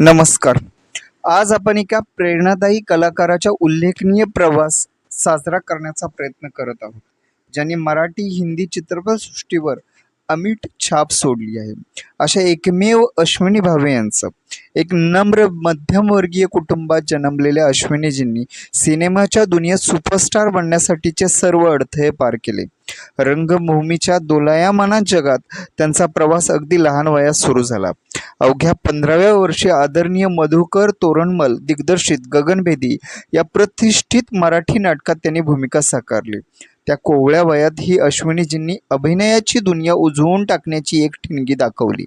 नमस्कार. आज आपण एका प्रेरणादायी कलाकाराच्या उल्लेखनीय प्रवास साजरा करण्याचा प्रयत्न करत आहोत ज्यांनी मराठी हिंदी चित्रपटसृष्टीवर अमिट छाप सोडली आहे. अशा एकमेव अश्विनी भावे यांचं एक नम्र मध्यमवर्गीय कुटुंबात जन्मलेल्या अश्विनीजींनी सिनेमाच्या दुनियेत सुपरस्टार बनण्यासाठीचे सर्व अडथळे पार केले. रंगभूमीच्या दोलायामाना जगात त्यांचा प्रवास अगदी लहान वयात सुरू झाला. अवघ्या पंधराव्या वर्षी आदरणीय मधुकर तोरणमल दिग्दर्शित गगनभेदी या प्रतिष्ठित मराठी नाटकात त्यांनी भूमिका साकारली. त्या कोवळ्या वयात ही अश्विनीजींनी अभिनयाची दुनिया उजवून टाकण्याची एक ठिणगी दाखवली.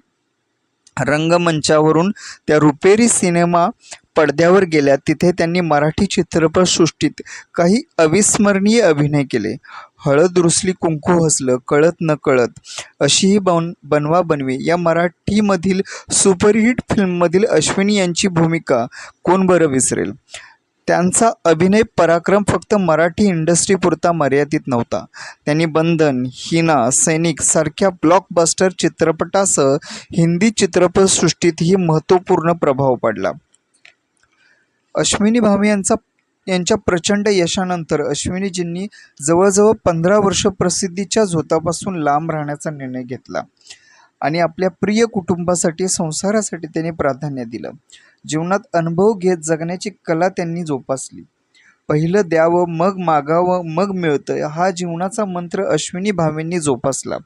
रंगमंचावरून त्या रुपेरी सिनेमा पडद्यावर गेल्या तिथे त्यांनी मराठी चित्रपटसृष्टीत काही अविस्मरणीय अभिनय केले. हळद रुसली कुंकू हसलं कळत न कळत अशी ही बन बनवा बनवी. या मराठीमधील सुपरहिट फिल्ममधील अश्विनी यांची भूमिका कोण बरं विसरेल? त्यांचा अभिनय पराक्रम फक्त मराठी इंडस्ट्रीपुरता मर्यादित नव्हता. त्यांनी बंधन हिना सैनिक सारख्या ब्लॉकबस्टर चित्रपटासह हिंदी चित्रपटसृष्टीतही महत्त्वपूर्ण प्रभाव पडला. अश्विनी भावे यांचा यांच्या प्रचंड यशानंतर अश्विनीजींनी जवळजवळ पंधरा वर्ष प्रसिद्धीच्या झोतापासून लांब राहण्याचा निर्णय घेतला आणि आपल्या प्रिय कुटुंबासाठी संसारासाठी त्यांनी प्राधान्य दिलं. जीवनात अनुभव घेत जगण्याची कला त्यांनी जोपासली. पहिलं द्यावं मग मागावं मग मिळतं हा जीवनाचा मंत्र अश्विनी भावेंनी जोपासला.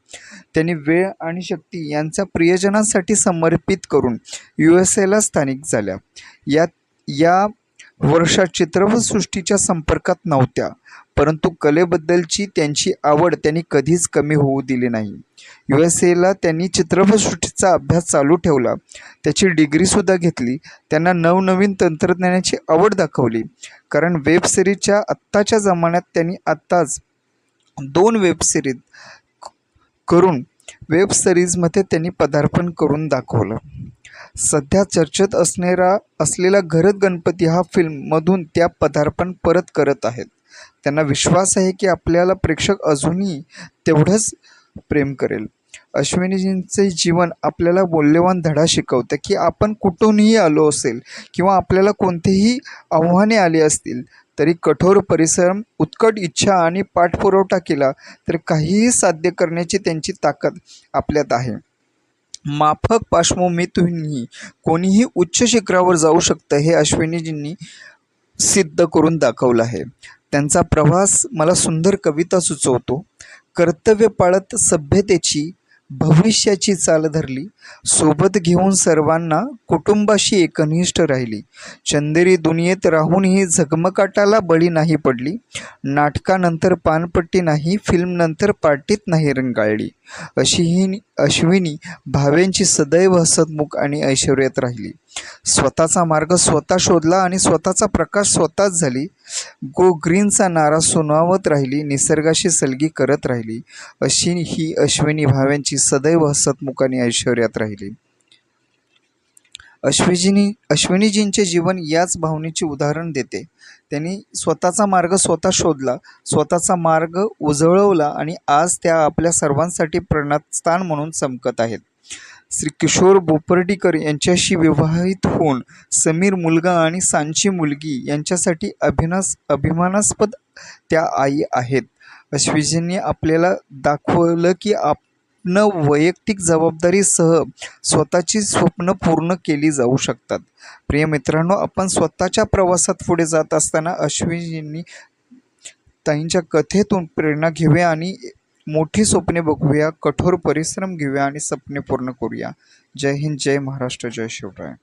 त्यांनी वेळ आणि शक्ती यांच्या प्रियजनांसाठी समर्पित करून यू एस एला स्थानिक झाल्या. या या वर्षात चित्रपटसृष्टीच्या संपर्कात नव्हत्या परंतु कलेबद्दलची त्यांची आवड त्यांनी कधीच कमी होऊ दिली नाही. यू एस एला त्यांनी चित्रपटसृष्टीचा अभ्यास चालू ठेवला. त्याची डिग्रीसुद्धा घेतली. त्यांना नवनवीन तंत्रज्ञानाची आवड दाखवली. कारण वेब सिरीजच्या आत्ताच्या जमान्यात त्यांनी आत्ताच दोन वेब सिरीज करून वेब सिरीजमध्ये त्यांनी पदार्पण करून दाखवलं. सध्या चर्चेत असणारा असलेला घरत गणपती हा फिल्ममधून त्या पदार्पण परत करत आहेत. त्यांना विश्वास आहे की आपल्याला प्रेक्षक अजूनही तेवढंच प्रेम करेल. अश्विनीजींचे जीवन आपल्याला मौल्यवान धडा शिकवतं की आपण कुठूनही आलो असेल किंवा आपल्याला कोणतेही आव्हाने आली असतील तरी कठोर परिश्रम उत्कट इच्छा आणि पाठपुरवठा केला तर काहीही साध्य करण्याची त्यांची ताकद आपल्यात आहे. माफक पार्श्वभूमीतूनही कोणीही उच्च शिखरावर जाऊ शकतं हे अश्विनीजींनी सिद्ध करून दाखवलं आहे. त्यांचा प्रवास मला सुंदर कविता सुचवतो. कर्तव्य पाळत सभ्यतेची भविष्याची चाल धरली. सोबत घेऊन सर्वांना कुटुंबाशी एकनिष्ठ राहिली. चंदेरी दुनियेत राहूनही झगमकाटाला बळी नाही पडली. नाटकानंतर पानपट्टी नाही फिल्मनंतर पार्टीत नाही रंगाळली. अशी ही अश्विनी भावेंची सदैव हसतमुख आणि ऐश्वर्यात राहिली. स्वतःचा मार्ग स्वतः शोधला आणि स्वतःचा प्रकाश स्वतःच झाली. गो ग्रीनचा नारा सुनावत राहिली निसर्गाशी सलगी करत राहिली. अशी ही अश्विनी भाव्यांची सदैव हसतमुखाने ऐश्वर्यात राहिली. अश्विजीनी अश्विनीजींचे जीवन याच भावनेचे उदाहरण देते. त्यांनी स्वतःचा मार्ग स्वतः शोधला स्वतःचा मार्ग उजळवला आणि आज त्या आपल्या सर्वांसाठी प्रेरणास्थान म्हणून चमकत आहेत. श्री किशोर बोपर्डीकर यांच्याशी विवाहित होऊन समीर मुलगा आणि सांची मुलगी यांच्यासाठी अभिनास अभिमानास्पद त्या आई आहेत. अश्विजींनी आपल्याला दाखवलं की आप न वैयक्तिक जबाबदारीसह स्वतःची स्वप्न पूर्ण केली जाऊ शकतात. प्रिय मित्रांनो आपण स्वतःच्या प्रवासात पुढे जात असताना अश्विनींनी ताईंच्या कथेतून प्रेरणा घेऊया आणि मोठी स्वप्ने बघूया कठोर परिश्रम घेऊया आणि स्वप्ने पूर्ण करूया. जय हिंद जय महाराष्ट्र जय शिवराय.